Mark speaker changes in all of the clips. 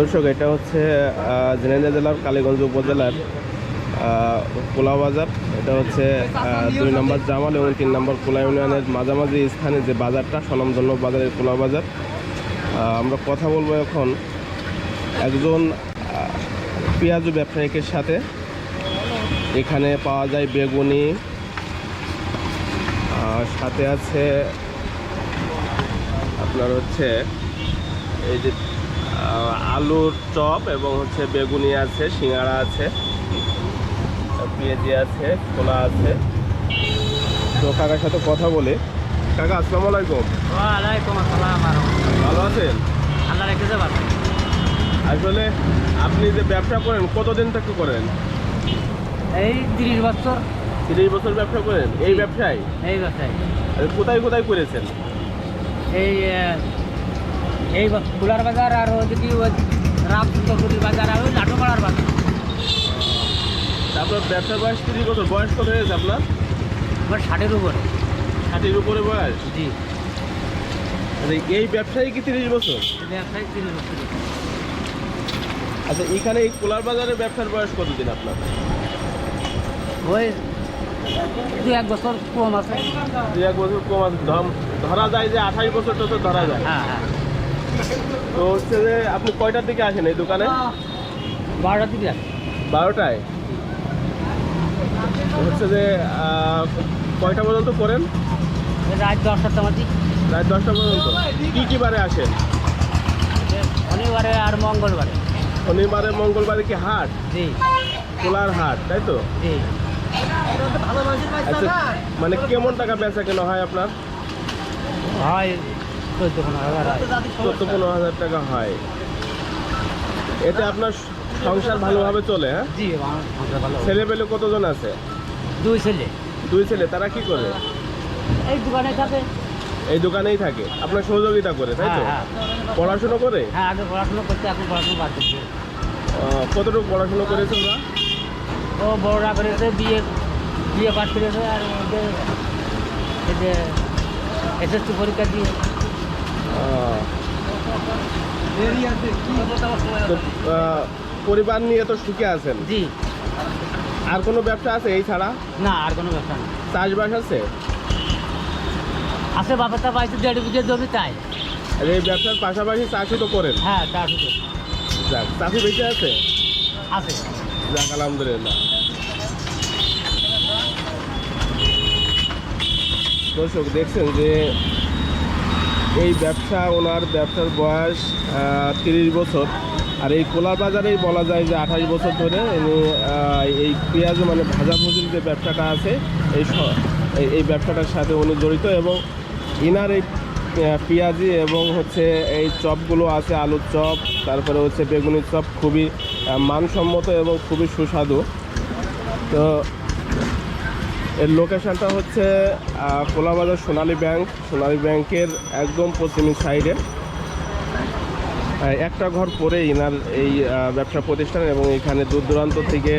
Speaker 1: দর্শক এটা হচ্ছে আহ, ঝিনাইদহ জেলার কালীগঞ্জ উপজেলার পোলা বাজার। এটা হচ্ছে দুই নম্বর জামাল এবং তিন নম্বর পোলা ইউনিয়নের মাঝামাঝি স্থানে যে বাজারটা স্বনামধন্য বাজারের পোলা বাজার। আমরা কথা বলব এখন একজন পেঁয়াজু ব্যবসায়িকের সাথে। এখানে পাওয়া যায় বেগুনি সাথে আছে আপনার হচ্ছে এই যে আলুর চপ এবং হচ্ছে বেগুনি আছে সিঙ্গাড়া আছে পেঁয়াজি আছে ছোলা আছে। তো কাকার সাথে কথা বলে। কাকা আসসালামু আলাইকুম।
Speaker 2: ওয়ালাইকুম আসসালাম
Speaker 1: ভালো আছেন?
Speaker 2: আল্লাহ রেখেছে ভালো।
Speaker 1: আসলে আপনি যে ব্যবসা করেন কতদিন থেকে করেন?
Speaker 2: এই তিরিশ বছর।
Speaker 1: তিরিশ বছর ব্যবসা করেন? এই ব্যবসায়?
Speaker 2: এই ব্যবসায়।
Speaker 1: কোথায় কোথায় করেছেন?
Speaker 2: এই এই ফুলার বাজার আর ওই রামচন্দ্রপুরীর বাজার আর ওই লাটুপাড়ার বাজার।
Speaker 1: আপনার ব্যবসার বয়স তিরিশ বছর বয়স কত হয়েছে আপনার?
Speaker 2: আমার ষাটের উপরে।
Speaker 1: ষাটির উপরে বয়স?
Speaker 2: জি।
Speaker 1: আচ্ছা, এই ব্যবসায়ী কি তিরিশ বছর?
Speaker 2: ব্যবসায় তিরিশ বছর।
Speaker 1: আচ্ছা এখানে এই কোলার বাজারের ব্যবসার বয়স কতদিন আপনার?
Speaker 2: ওই দু এক বছর কম আছে।
Speaker 1: দুই এক বছর কম আছে। ধরা যায় যে আঠাশ বছর তো ধরা যায়।
Speaker 2: হ্যাঁ হ্যাঁ।
Speaker 1: তো হচ্ছে যে আপনি কয়টার দিকে আসেন এই দোকানে?
Speaker 2: বারোটা দিকে
Speaker 1: বারোটায়? হচ্ছে যে কয়টা পর্যন্ত করেন
Speaker 2: রাত দশটার মধ্যে
Speaker 1: রাত দশটা পর্যন্ত। কি কি বারে আসেন?
Speaker 2: শনিবারে আর মঙ্গলবারে।
Speaker 1: শনিবারে মঙ্গলবারে কি হাট?
Speaker 2: জি।
Speaker 1: কোলার হাট তাই তো?
Speaker 2: জি।
Speaker 1: আচ্ছা মানে কেমন টাকা বেচা কেন হয় আপনার?
Speaker 2: হয় চোদ্দ পনেরো হাজার
Speaker 1: চোদ্দ পনেরো হাজার টাকা হয়। এতে আপনার সংসার ভালোভাবে চলে হ্যাঁ?
Speaker 2: জি সংসার ভালো
Speaker 1: ছেলে পেলে কতজন আছে?
Speaker 2: দুই ছেলে।
Speaker 1: দুই ছেলে তারা কি করে?
Speaker 2: এই দোকানে থাকে।
Speaker 1: এই দোকানেই থাকে। আপনার সহযোগিতা করে তাই তো?
Speaker 2: হ্যাঁ,
Speaker 1: পড়াশোনা করে?
Speaker 2: হ্যাঁ আগে পড়াশোনা করতে এখন পড়াশোনা বাদ দিচ্ছে।
Speaker 1: কতটুকু পড়াশোনা করেছে ওরা?
Speaker 2: ও বড়রা করেছে বিয়ে বিয়ে পাস করেছে আর এই যে এসএসসি পরীক্ষা দিয়ে
Speaker 1: পরিবার নিয়ে তো সুখে আছেন?
Speaker 2: জি।
Speaker 1: আর কোনো ব্যবসা আছে এই ছাড়া?
Speaker 2: না আর কোনো ব্যবসা নেই।
Speaker 1: চাষবাস আছে?
Speaker 2: আছে বাবাটা পাইছে দেড় বিঘে জমি তাই।
Speaker 1: আর এই ব্যবসার পাশাপাশি চাষও তো করেন?
Speaker 2: হ্যাঁ তার শুধু
Speaker 1: যাক চাষি বেঁচে আছে?
Speaker 2: আছে।
Speaker 1: যাক আলহামদুলিল্লাহ। দর্শক দেখছেন যে এই ব্যবসা ওনার ব্যবসার বয়স তিরিশ বছর। আর এই কোলার বাজারেই বলা যায় যে আঠাশ বছর ধরে আহ, এই পেঁয়াজ মানে ভাজাভুজির যে ব্যবসাটা আছে এই এই- ব্যবসাটার সাথে উনি জড়িত এবং ইনার এই পেঁয়াজি এবং হচ্ছে এই চপগুলো আছে আলুর চপ তারপরে হচ্ছে বেগুনি চপ খুবই মানসম্মত এবং খুবই সুস্বাদু। তো এর লোকেশানটা হচ্ছে কোলাবাজার সোনালী ব্যাংক। সোনালী ব্যাংকের একদম পশ্চিমী সাইডে একটা ঘর পরে ইনার এই ব্যবসা প্রতিষ্ঠান এবং এখানে দূর দূরান্ত থেকে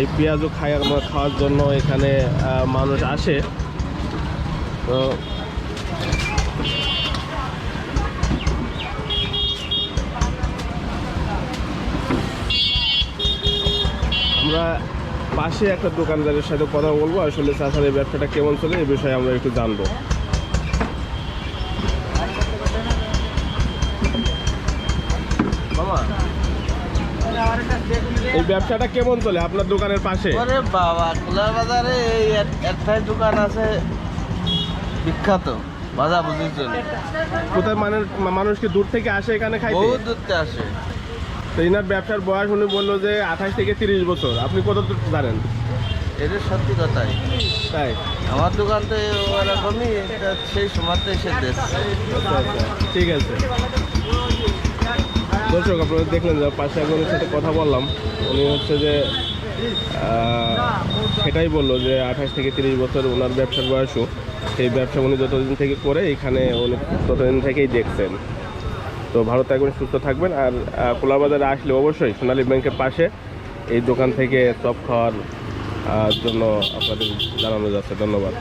Speaker 1: এই পেঁয়াজও খায় খাওয়ার জন্য এখানে মানুষ আসে। তো আমরা পাশে একটা দোকানদারের সাথে কথা বলব। আসলে চাষার এই ব্যবসাটা কেমন চলে এই বিষয়ে আমরা একটু জানব। এই ব্যবসাটা কেমন চলে আপনার দোকানের পাশে?
Speaker 3: বাবা খোলা বাজারে এই এক- একটাই দোকান আছে বিখ্যাত ভাজা বুঝির জন্য।
Speaker 1: কোথায় মানে মানুষ কি দূর থেকে আসে এখানে খাইতে?
Speaker 3: বহু দূরতে আসে।
Speaker 1: তো ইনার ব্যবসার বয়স উনি বলল যে আঠাশ থেকে তিরিশ বছর। আপনি কত জানেন?
Speaker 3: এটা সত্যি কথাই
Speaker 1: তাই?
Speaker 3: আমার দোকান তো ওরকমই সেই সময়তে এসে দেখছে
Speaker 1: আচ্ছা আচ্ছা ঠিক আছে। দর্শক আপনারা দেখলেন যে পাশে একজনের সাথে কথা বললাম। উনি হচ্ছে যে সেটাই বলল যে আঠাশ থেকে তিরিশ বছর ওনার ব্যবসার বয়সও। সেই ব্যবসা উনি যতদিন থেকে করে এখানে উনি ততদিন থেকেই দেখছেন। তো ভালো থাকবেন, সুস্থ থাকবেন। আর কোলাবাজারে আসলে অবশ্যই সোনালী ব্যাংকের পাশে এই দোকান থেকে চপ খাওয়ার জন্য আপনাদের জানানো যাচ্ছে। ধন্যবাদ।